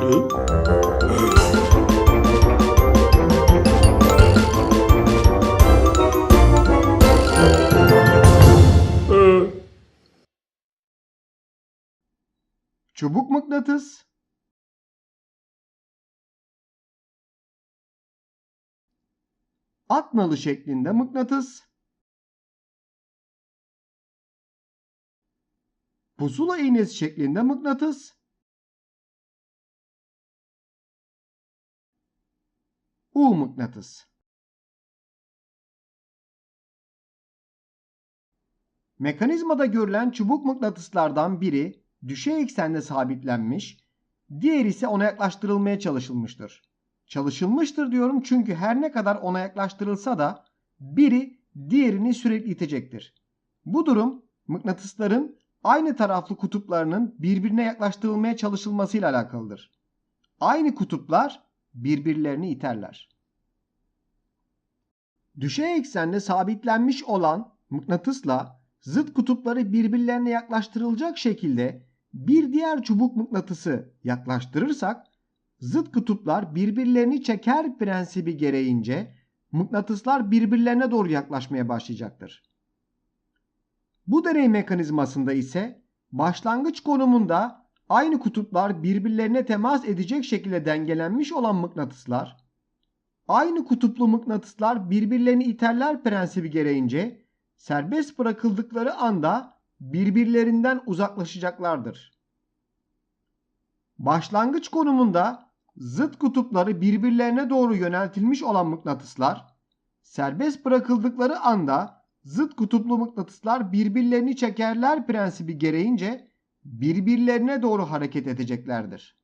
Çubuk mıknatıs. At nalı şeklinde mıknatıs. Pusula iğnesi şeklinde mıknatıs. U mıknatıs. Mekanizmada görülen çubuk mıknatıslardan biri düşey eksende sabitlenmiş, diğer ise ona yaklaştırılmaya çalışılmıştır. Çalışılmıştır diyorum çünkü her ne kadar ona yaklaştırılsa da biri diğerini sürekli itecektir. Bu durum mıknatısların aynı taraflı kutuplarının birbirine yaklaştırılmaya çalışılmasıyla alakalıdır. Aynı kutuplar birbirlerini iterler. Düşey eksende sabitlenmiş olan mıknatısla zıt kutupları birbirlerine yaklaştırılacak şekilde bir diğer çubuk mıknatısı yaklaştırırsak zıt kutuplar birbirlerini çeker prensibi gereğince mıknatıslar birbirlerine doğru yaklaşmaya başlayacaktır. Bu deney mekanizmasında ise başlangıç konumunda aynı kutuplar birbirlerine temas edecek şekilde dengelenmiş olan mıknatıslar aynı kutuplu mıknatıslar birbirlerini iterler prensibi gereğince serbest bırakıldıkları anda birbirlerinden uzaklaşacaklardır. Başlangıç konumunda zıt kutupları birbirlerine doğru yöneltilmiş olan mıknatıslar serbest bırakıldıkları anda zıt kutuplu mıknatıslar birbirlerini çekerler prensibi gereğince birbirlerine doğru hareket edeceklerdir.